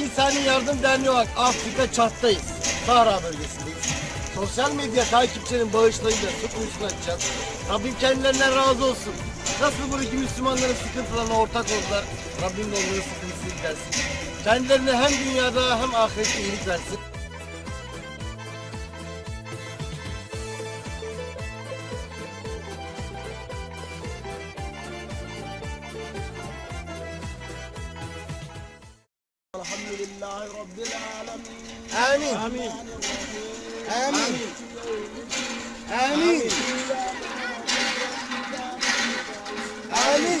İnsani Yardım Derneği olarak Afrika Çat'tayız. Sahra bölgesindeyiz. Sosyal medya takipçinin bağışlarıyla tutmuşunu açacağız. Rabbim kendilerinden razı olsun. Nasıl buradaki Müslümanların sıkıntılarına ortak oldular. Rabbim de onların sıkıntısını gidersin. Kendilerine hem dünyada hem ahirette iyilik versin. الحمد لله رب العالمين. آمين آمين. آمين. آمين. آمين,